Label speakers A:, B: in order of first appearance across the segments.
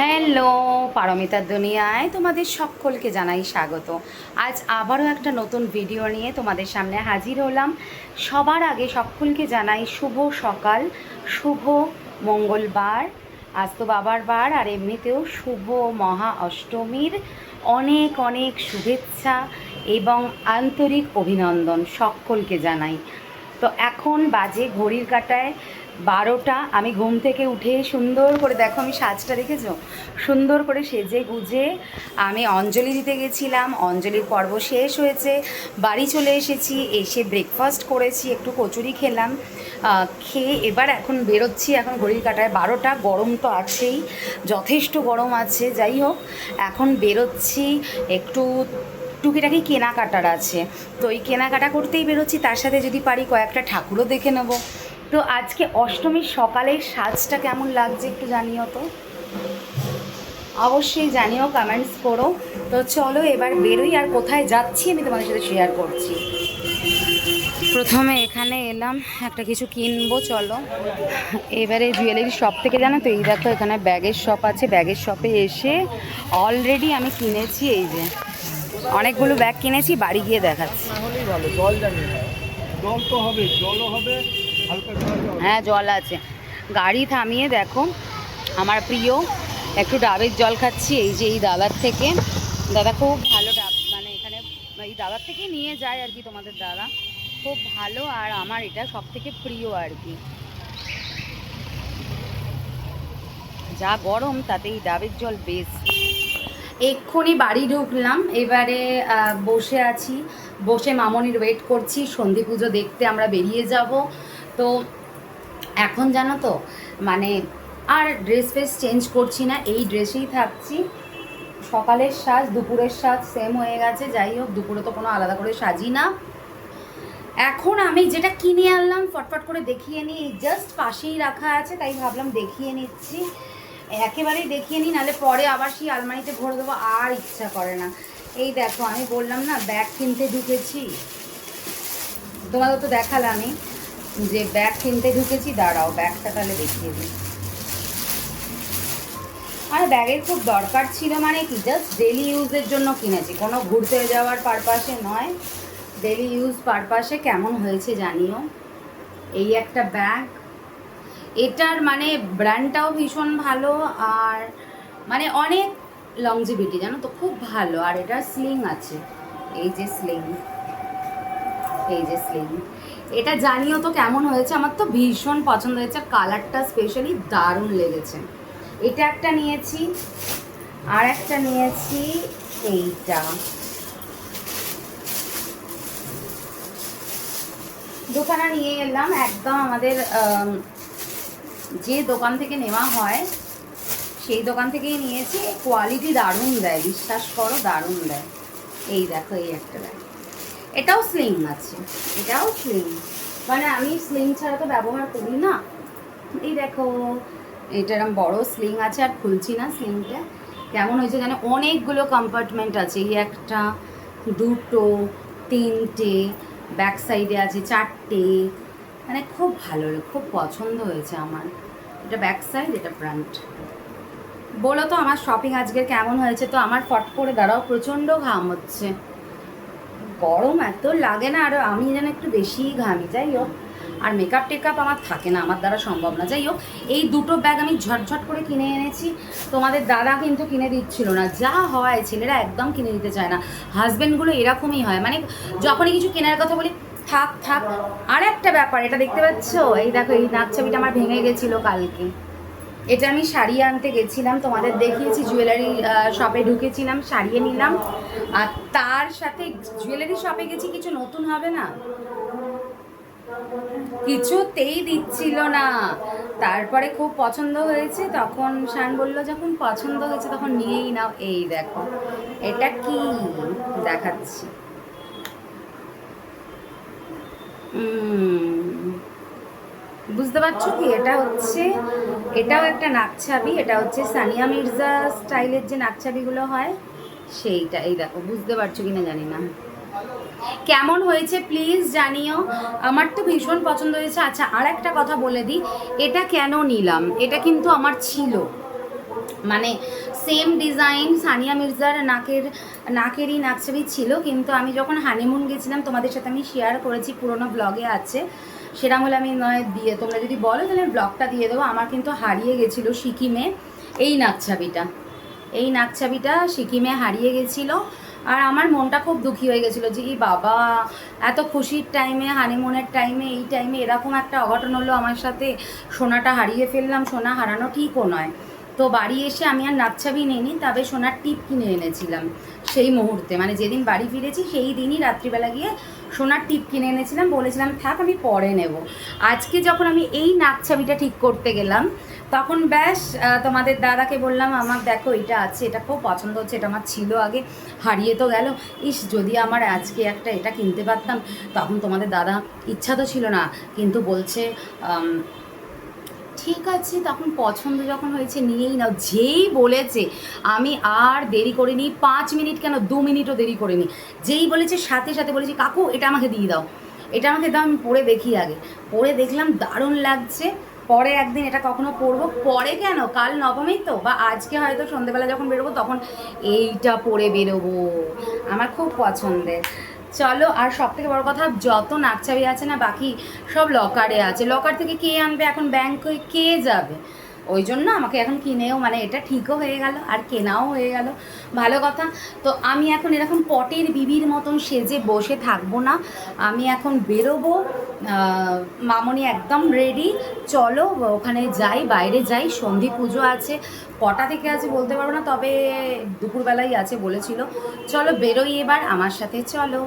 A: Hello পারমিতার দুনিয়ায় তোমাদের সকলকে জানাই স্বাগত। আজ আবারও একটা নতুন ভিডিও নিয়ে তোমাদের সামনে হাজির হলাম। সবার আগে সকলকে জানাই শুভ সকাল, শুভ মঙ্গলবার। আজ তো বাবার বার, আর এমনিতেও শুভ মহা অষ্টমীর অনেক অনেক শুভেচ্ছা এবং আন্তরিক অভিনন্দন সকলকে জানাই। তো এখন বাজে ঘড়ির কাটায় বারোটা, আমি ঘুম থেকে উঠে সুন্দর করে, দেখো আমি সাজটা রেখেছো সুন্দর করে সেজে গুজে আমি অঞ্জলি দিতে গেছিলাম। অঞ্জলির পর্ব শেষ হয়েছে। বাড়ি চলে এসেছি, এসে ব্রেকফাস্ট করেছি, একটু কচুরি খেলাম। খেয়ে এবার এখন বেরোচ্ছি, এখন ঘড়ির কাটায় বারোটা, গরম তো আছেই, যথেষ্ট গরম আছে, যাই হোক, এখন বেরোচ্ছি, একটু টুকিটাকি কেনাকাটার আছে। তো এই কেনাকাটা করতেই বেরোচ্ছি, তার সাথে যদি পারি কয়েকটা ঠাকুরও দেখে নেব। তো আজকে অষ্টমীর সকালের সাজটা কেমন লাগছে একটু জানিও তো? অবশ্যই জানিও কমেন্টস করো। তো চলো এবার বেরোই, আর কোথায় যাচ্ছি আমি তোমাদের সাথে শেয়ার করছি। প্রথমে এখানে এলাম, একটা কিছু কিনবো, চলো। এবারে জুয়েলারি শপ থেকে জানো তো, এই দেখো এখানে ব্যাগের শপ আছে। ব্যাগের শপে এসে অলরেডি আমি কিনেছি, এই যে। অনেকগুলো ব্যাগ কিনেছি, বাড়ি গিয়ে দেখাচ্ছি।
B: জল তো হবে, জলও হবে
A: হ্যাঁ জল আছে। গাড়ি থামিয়ে দেখো, আমার প্রিয়, একটু ডাবের জল খাচ্ছি, এই যে এই দাদার থেকে। দাদা খুব ভালো ডাব মানে এখানে, এই দাদার থেকেই নিয়ে যায় আর কি তোমাদের দাদা। খুব ভালো আর আমার এটা সব থেকে প্রিয় আর কি। যা গরম তাতে এই ডাবের জল বেশ এক্ষুনি বাড়ি ঢুকলাম, এবারে বসে আছি। বসে মামনির ওয়েট করছি, সন্ধি পুজো দেখতে আমরা বেরিয়ে যাব। তো এখন জানো তো মানে আর ড্রেস ফ্রেস চেঞ্জ করছি না, এই ড্রেসেই থাকছি। সকালের সাজ, দুপুরের সাজ সেম হয়ে গেছে, যাই হোক, দুপুরে তো কোনো আলাদা করে সাজি না। এখন আমি যেটা কিনে আনলাম, ফটফট করে দেখিয়ে নিই জাস্ট পাশেই রাখা আছে, তাই ভাবলাম দেখিয়ে নিচ্ছি। একেবারেই দেখিয়ে নিই, নাহলে পরে আবার সেই আলমারিতে ভরে দেবো, আর ইচ্ছা করে না। এই দেখো, আমি বললাম না, ব্যাগ কিনতে ঢুকেছি। তোমাদের তো দেখালামই। যে ব্যাগ কিনতে ঢুকেছি, দাঁড়াও, ব্যাগটা তাহলে দেখিয়ে দিই। আর ব্যাগের খুব দরকার ছিল মানে কি জাস্ট ডেলি ইউজের জন্য কিনেছি। কোনো ঘুরতে যাওয়ার পারপাসে নয়। ডেলি ইউজ পারপাসে কেমন হয়েছে জানিও। এই একটা ব্যাগ। এটার মানে ব্র্যান্ডটাও ভীষণ ভালো আর মানে অনেক লংজিভিটি জানো তো? খুব ভালো। আর এটার স্লিং আছে। এই যে স্লিং এই যে স্লিং এটা জানিও তো কেমন হয়েছে, আমার তো ভীষণ পছন্দ হয়েছে কালারটা স্পেশালি দারুণ লেগেছে। এটা একটা নিয়েছি, আর একটা নিয়েছি এইটা। দোকানে নিয়ে এলাম, একদম আমাদের যে দোকান থেকে নেওয়া হয়, সেই দোকান থেকেই নিয়েছি কোয়ালিটি দারুণ দেয়, বিশ্বাস করো দারুণ দেয়। এই দেখো, এই একটা দেয় এটাও স্লিং আছে। এটাও স্লিং মানে আমি স্লিং ছাড়া তো ব্যবহার করি না। এই দেখো, এটা বড় স্লিং আছে আর খুলছি না স্লিংটা কেমন হয়েছে জানো? অনেকগুলো কম্পার্টমেন্ট আছে। এই একটা, দুটো, তিনটে ব্যাক সাইডে আছে চারটে। মানে খুব ভালো খুব পছন্দ হয়েছে আমার। এটা ব্যাক সাইড এটা ফ্রন্ট বলো তো, আমার শপিং আজকের কেমন হয়েছে? তো আমার ফট করে দাঁড়াও, প্রচণ্ড ঘাম হচ্ছে। গরম এত লাগে না, আর আমি যেন একটু বেশিই ঘামি। যাই হোক, আর মেকআপ টেকআপ আমার থাকে না, আমার দ্বারা সম্ভব না। যাই হোক, এই দুটো ব্যাগ আমি ঝটঝট করে কিনে এনেছি। তোমাদের দাদা কিন্তু কিনে দিচ্ছিল না। যা হয়, ছেলেরা একদম কিনে দিতে চায় না। হাজব্যান্ডগুলো এরকমই হয়। মানে যখনই কিছু কেনার কথা বলি, থাক থাক। আর একটা ব্যাপার, এটা দেখতে পাচ্ছ? এই দেখো, এই নাক ছবিটা আমার ভেঙে গেছিল কালকে। এটা আমি শাড়ি আনতে গেছিলাম, তোমাদের দেখিয়েছি জুয়েলারি শপে ঢুকেছিলাম, শাড়িয়ে নিলাম। আর তার সাথে জুয়েলারি শপে গেছি, কিছু নতুন হবে না? কিছুতেই দিচ্ছিল না। তারপরে খুব পছন্দ হয়েছে, তখন শান বলল, যখন পছন্দ হয়েছে, তখন নিয়েই নাও। এই দেখো, এটা কি? দেখাচ্ছি। বুঝতে পারছ কি? এটা হচ্ছে এটাও একটা নাকছাবি, এটা হচ্ছে সানিয়া মির্জা স্টাইলের যে নাকছাবিগুলো হয়, সেইটা, এই দেখো, বুঝতে পারছ কিনা জানি না। কেমন হয়েছে প্লিজ জানিও। আমার তো ভীষণ পছন্দ হয়েছে। আচ্ছা আর একটা কথা বলে দিই, এটা কেন নিলাম? এটা কিন্তু আমার ছিল। মানে সেম ডিজাইন সানিয়া মির্জার নাকের, নাকেরই নাকছবি ছিল, কিন্তু আমি যখন হানিমুন গেছিলাম, তোমাদের সাথে আমি শেয়ার করেছি, পুরোনো ব্লগে আছে। সেরকম হলে আমি নয় দিয়ে, তোমরা যদি বলো তাহলে ব্লগটা দিয়ে দেবো। আমার কিন্তু হারিয়ে গেছিল সিকিমে এই নাকছাবিটা এই নাকছাবিটা সিকিমে হারিয়ে গেছিল। আর আমার মনটা খুব দুঃখী হয়ে গেছিল যে এই বাবা, এত খুশির টাইমে হানিমুনের টাইমে এই টাইমে এরকম একটা অঘটন হলো আমার সাথে। সোনাটা হারিয়ে ফেললাম, সোনা হারানো ঠিকও নয়। তো বাড়ি এসে আমি আর নাকছাবি নিইনি, তবে সোনার টিপ কিনে এনেছিলাম সেই মুহূর্তে। মানে যেদিন বাড়ি ফিরেছি, সেই দিনই রাত্রিবেলা গিয়ে সোনার টিপ কিনে এনেছিলাম, বলেছিলাম, থাক, আমি পরে নেব। আজকে যখন আমি এই নাক নাকছাবিটা ঠিক করতে গেলাম, তখন ব্যাস তোমাদের দাদাকে বললাম, আমার দেখো, এটা আছে, এটা খুব পছন্দ হচ্ছে, এটা আমার ছিল আগে, হারিয়ে তো গেল। ইস, যদি আমার আজকে একটা এটা কিনতে পারতাম, তখন তোমাদের দাদা ইচ্ছা তো ছিল না, কিন্তু বলছে ঠিক আছে, তখন পছন্দ যখন হয়েছে নিয়েই নাও। যেই বলেছে, আমি আর দেরি করিনি, পাঁচ মিনিট কেন? দু মিনিটও দেরি করিনি। যেই বলেছে, সাথে সাথে বলেছি, কাকু, এটা আমাকে দিয়ে দাও। এটা আমাকে দাও, আমি পরে দেখি আগে। পরে দেখলাম, দারুণ লাগছে। পরে একদিন এটা কখনো পরবো পরে কেন? কাল নবমী তো, বা আজকে হয়তো সন্ধেবেলা যখন বেরোবো, তখন এইটা পরে বেরোবো। আমার খুব পছন্দের। চলো, আর সব থেকে বড় কথা, যত নাকচাবি আছে না, বাকি সব লকারে আছে। লকার থেকে কে আনবে? এখন ব্যাংকে কে যাবে? ওই জন্য আমাকে এখন কিনেও মানে এটা ঠিকও হয়ে গেল আর কেনাও হয়ে গেল। ভালো কথা। তো আমি এখন এরকম পটের বিবির মতন সেজে বসে থাকব না। আমি এখন বেরোবো মামনি একদম রেডি চলো, ওখানে যাই, বাইরে যাই, সন্ধি পুজো আছে, কটা থেকে আছে বলতে পারব না, তবে দুপুরবেলাই আছে বলেছিল। চলো বেরোই এবার, আমার সাথে চলো।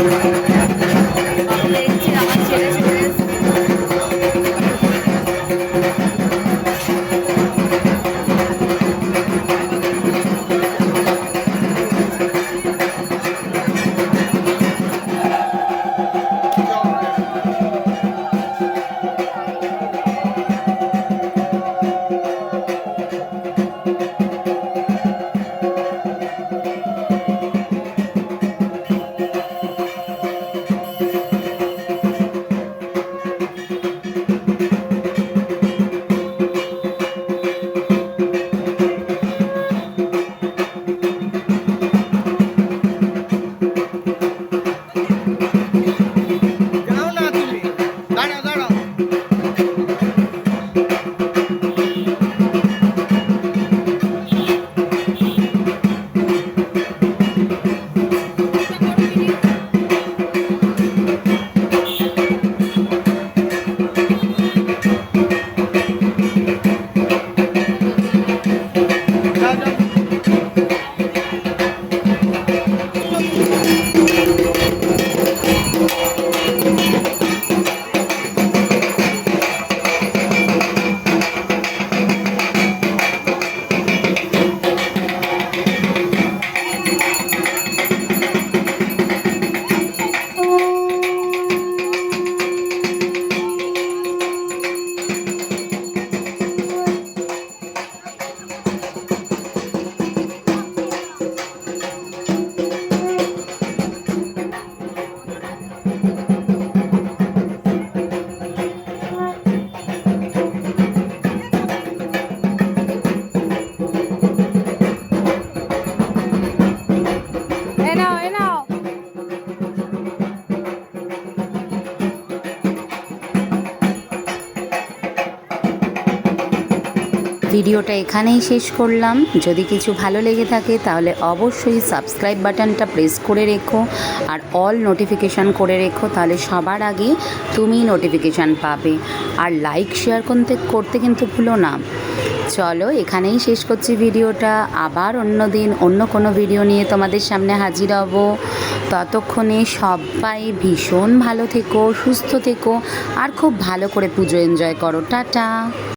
A: Thank you. ভিডিওটা এখানেই শেষ করলাম। যদি কিছু ভালো লেগে থাকে তাহলে অবশ্যই সাবস্ক্রাইব বাটনটা প্রেস করে রেখো আর অল নোটিফিকেশান করে রেখো, তাহলে সবার আগে তুমি নোটিফিকেশান পাবে। আর লাইক, শেয়ার করতে করতে কিন্তু ভুলো না। চলো এখানেই শেষ করছি ভিডিওটা। আবার অন্য দিন অন্য কোনো ভিডিও নিয়ে তোমাদের সামনে হাজির হব। ততক্ষণে সবাই ভীষণ ভালো থেকো, সুস্থ থেকো, আর খুব ভালো করে পুজো এনজয় করো। টাটা।